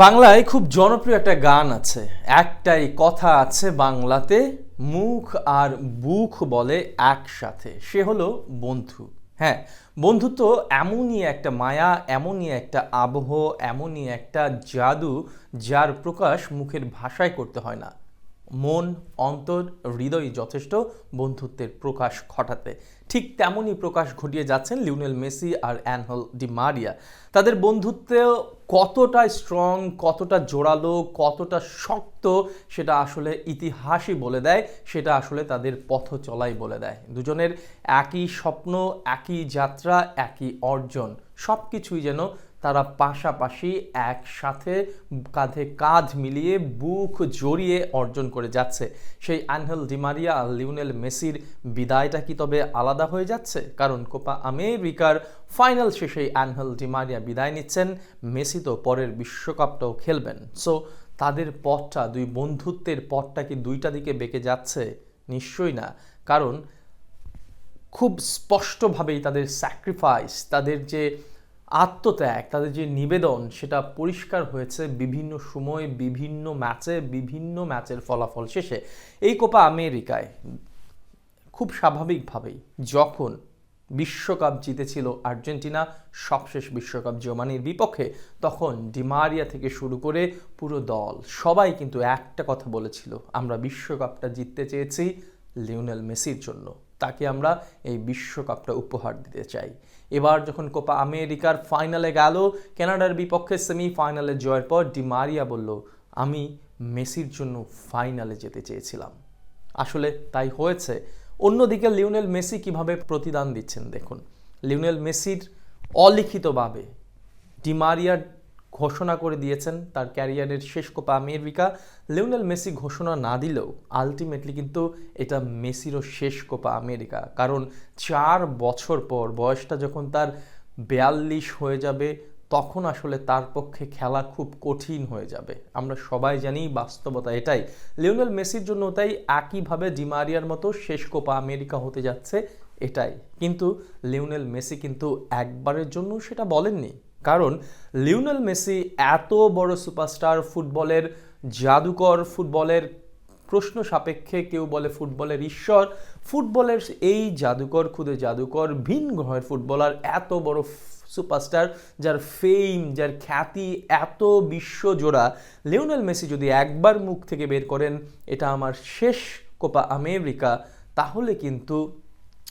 বাংলায় খুব জনপ্রিয় একটা গান আছে। একটাই কথা আছে বাংলাতে, মুখ আর বুক বলে একসাথে। সে হলো বন্ধু। হ্যাঁ বন্ধুত্ব এমনই একটা মায়া, এমনই একটা আবহ, এমনই একটা জাদু, যার প্রকাশ মুখের ভাষায় করতে হয় না। মন, অন্তর, হৃদয় যথেষ্ট বন্ধুত্বের প্রকাশ ঘটাতে। ঠিক তেমনই প্রকাশ ঘটিয়ে যাচ্ছেন লিওনেল মেসি আর অ্যানহল ডি মারিয়া। তাদের বন্ধুত্ব কতটা স্ট্রং কতটা জোরালো, কতটা শক্ত, সেটা আসলে ইতিহাসই বলে দেয়, সেটা আসলে তাদের পথ চলাই বলে দেয়। দুজনের একই স্বপ্ন, একই যাত্রা, একই অর্জন সব কিছুই যেন তারা পাশাপাশি একসাথে কাঁধে কাঁধ মিলিয়ে বুক জড়িয়ে অর্জন করে যাচ্ছে। সেই অ্যানহেল ডিমারিয়া লিওনেল মেসির বিদায়টা কি তবে আলাদা হয়ে যাচ্ছে? কারণ কোপা আমেরিকার ফাইনাল শেষে অ্যানহেল ডিমারিয়া বিদায় নিচ্ছেন, মেসি তো পরের বিশ্বকাপটাও খেলবেন। সো, তাদের পথটা, দুই বন্ধুত্বের পথটা কি দুইটা দিকে বেঁকে যাচ্ছে? নিশ্চয়ই না। কারণ, খুব স্পষ্টভাবেই তাদের স্যাক্রিফাইস তাদের যে আত্মত্যাগ, তাদের যে নিবেদন, সেটা পরিষ্কার হয়েছে বিভিন্ন সময়, বিভিন্ন ম্যাচে, বিভিন্ন ম্যাচের ফলাফল শেষে। এই কোপা আমেরিকায় খুব স্বাভাবিকভাবেই যখন বিশ্বকাপ জিতেছিল আর্জেন্টিনা, সবশেষ বিশ্বকাপ জার্মানির বিপক্ষে, তখন ডিমারিয়া থেকে শুরু করে পুরো দল, সবাই কিন্তু একটা কথা বলেছিল, আমরা বিশ্বকাপটা জিততে চেয়েছি লিওনেল মেসির জন্য। তাকে আমরা এই বিশ্বকাপটা উপহার দিতে চাই। এবার যখন কোপা আমেরিকার ফাইনালে গেল, কানাডার বিপক্ষে সেমিফাইনালে জয়ের পর ডিমারিয়া বলল, আমি মেসির জন্য ফাইনালে যেতে চেয়েছিলাম। আসলে তাই হয়েছে। অন্যদিকে লিওনেল মেসি কীভাবে প্রতিদান দিচ্ছেন দেখুন। লিওনেল মেসির অলিখিতভাবে ডিমারিয়ার ঘোষণা করে দিয়েছেন তার ক্যারিয়ারের শেষ কোপা আমেরিকা। লিওনেল মেসি ঘোষণা না দিলেও আলটিমেটলি কিন্তু এটা মেসিরও শেষ কোপা আমেরিকা। কারণ চার বছর পর বয়সটা যখন তার বিয়াল্লিশ হয়ে যাবে, তখন আসলে তার পক্ষে খেলা খুব কঠিন হয়ে যাবে। আমরা সবাই জানি বাস্তবতা এটাই। লিওনেল মেসির জন্য তাই একইভাবে ডিমারিয়ার মতো শেষ কোপা আমেরিকা হতে যাচ্ছে এটাই। কিন্তু লিওনেল মেসি কিন্তু একবারের জন্য সেটা বলেননি। কারণ লিওনেল মেসি এত বড় সুপারস্টার ফুটবলের জাদুকর, ফুটবলের প্রশ্ন সাপেক্ষে কেউ বলে ফুটবলের ঈশ্বর, ফুটবলের এই জাদুকর খুদে জাদুকর ভিন গ্রহের ফুটবলার এত বড় সুপারস্টার যার ফেম যার খ্যাতি এত বিশ্বজোড়া। লিওনেল মেসি যদি একবার মুখ থেকে বের করেন, এটা আমার শেষ কোপা আমেরিকা, তাহলে কিন্তু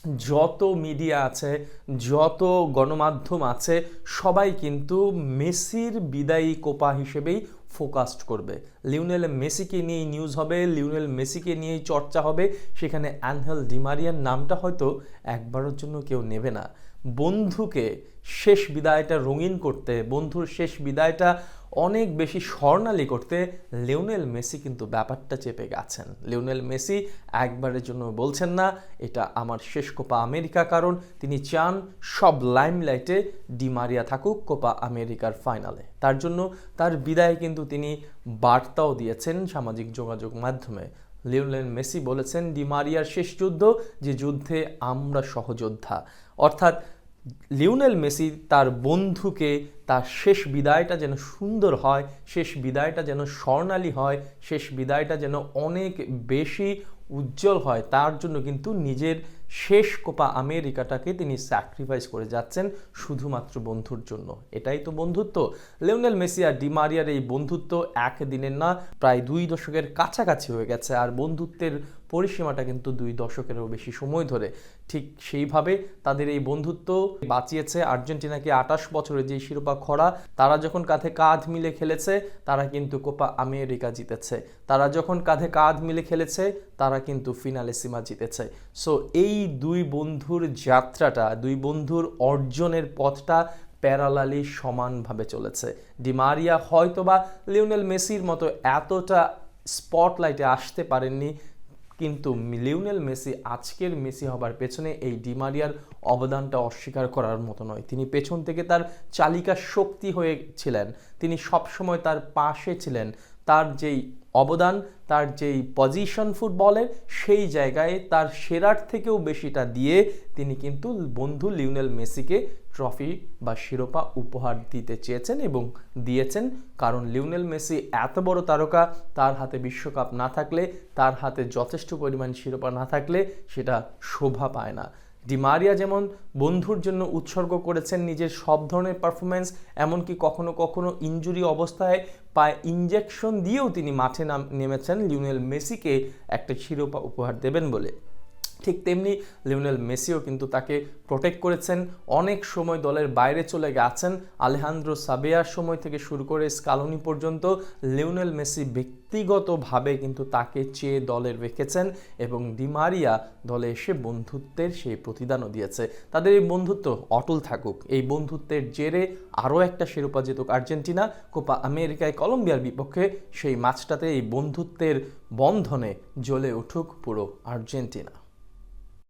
যত মিডিয়া আছে, যত গণমাধ্যম আছে, সবাই কিন্তু মেসির বিদায়ী কোপা হিসেবেই ফোকাসড করবে। লিওনেল মেসিকে নিয়েই নিউজ হবে, লিওনেল মেসিকে নিয়েই চর্চা হবে, সেখানে অ্যানহেল ডিমারিয়ার নামটা হয়তো একবারের জন্য কেউ নেবে না। বন্ধুকে শেষ বিদায়টা রঙিন করতে, বন্ধুর শেষ বিদায়টা অনেক বেশি স্বর্ণালী করতে লিওনেল মেসি কিন্তু ব্যাপারটা চেপে গেছেন। লিওনেল মেসি একবারের জন্য বলছেন না, এটা আমার শেষ কোপা আমেরিকা, কারণ তিনি চান সব লাইমলাইটে ডিমারিয়া থাকুক কোপা আমেরিকার ফাইনালে। তার জন্য তার বিদায় কিন্তু তিনি বার্তাও দিয়েছেন সামাজিক যোগাযোগ মাধ্যমে। লিওনেল মেসি বলেছেন ডিমারিয়ার শেষ যুদ্ধ যে যুদ্ধে আমরা সহযোদ্ধা। অর্থাৎ লিওনেল মেসি তার বন্ধুকে, তার শেষ বিদায়টা যেন সুন্দর হয়, শেষ বিদায়টা যেন স্বর্ণালী হয়, শেষ বিদায়টা যেন অনেক বেশি উজ্জ্বল হয়, তার জন্য কিন্তু নিজের শেষ কোপা আমেরিকাটাকে তিনি স্যাক্রিফাইস করে যাচ্ছেন শুধুমাত্র বন্ধুর জন্য। এটাই তো বন্ধুত্ব। লিওনেল মেসি আর ডিমারিয়ার এই বন্ধুত্ব এক দিনের না, প্রায় দুই দশকের কাছাকাছি হয়ে গেছে। আর বন্ধুত্বের পরিসীমাটা কিন্তু দুই দশকেরও বেশি সময় ধরে। ঠিক সেইভাবে তাদের এই বন্ধুত্ব বাঁচিয়েছে। আর্জেন্টিনাকে আটাশ বছরে যে শিরোপা খরা, তারা যখন কাঁধে কাঁধ মিলে খেলেছে, তারা কিন্তু কোপা আমেরিকা জিতেছে। তারা যখন কাঁধে কাঁধ মিলে খেলেছে, তারা কিন্তু ফিনালে সীমা জিতেছে। সো এই দুই বন্ধুর যাত্রাটা, দুই বন্ধুর অর্জনের পথটা প্যারালালি সমানভাবে চলেছে। ডিমারিয়া হয়তোবা লিওনেল মেসির মতো এতটা স্পটলাইটে আসতে পারেননি, কিন্তু লিওনেল মেসি আজকের মেসি হবার পেছনে এই ডিমারিয়ার অবদানটা অস্বীকার করার মতো নয়। তিনি পেছন থেকে তার চালিকা শক্তি হয়েছিলেন তিনি সবসময় তার পাশে ছিলেন, তার যেই অবদান, তার যেই পজিশন ফুটবলের, সেই জায়গায় তার সেরার থেকেও বেশিটা দিয়ে তিনি কিন্তু বন্ধু লিওনেল মেসিকে ট্রফি বা শিরোপা উপহার দিতে চেয়েছেন এবং দিয়েছেন। কারণ লিওনেল মেসি এত বড় তারকা, তার হাতে বিশ্বকাপ না থাকলে, তার হাতে যথেষ্ট পরিমাণ শিরোপা না থাকলে সেটা শোভা পায় না। ডিমারিয়া যেমন বন্ধুর জন্য উৎসর্গ করেছেন নিজের সব ধরনের পারফরমেন্স এমনকি কখনো কখনো ইঞ্জুরি অবস্থায় পায়ে ইঞ্জেকশন দিয়েও তিনি মাঠে নাম, নেমেছেন লিওনেল মেসিকে একটা শিরোপা উপহার দেবেন বলে। ঠিক তেমনি লিওনেল মেসিও কিন্তু তাকে প্রোটেক্ট করেছেন। অনেক সময় দলের বাইরে চলে গেছেন। আলেহান্দ্রো সাবেয়ার সময় থেকে শুরু করে স্কালোনি পর্যন্ত লিওনেল মেসি ব্যক্তিগতভাবে কিন্তু তাকে চেয়ে দলের রেখেছেন এবং ডিমারিয়া দলে এসে বন্ধুত্বের সেই প্রতিদানও দিয়েছে। তাদের এই বন্ধুত্ব অটল থাকুক। এই বন্ধুত্বের জেরে আরও একটা শিরোপা জিতুক আর্জেন্টিনা। কোপা আমেরিকায় কলম্বিয়ার বিপক্ষে সেই ম্যাচটাতে এই বন্ধুত্বের বন্ধনে জ্বলে উঠুক পুরো আর্জেন্টিনা।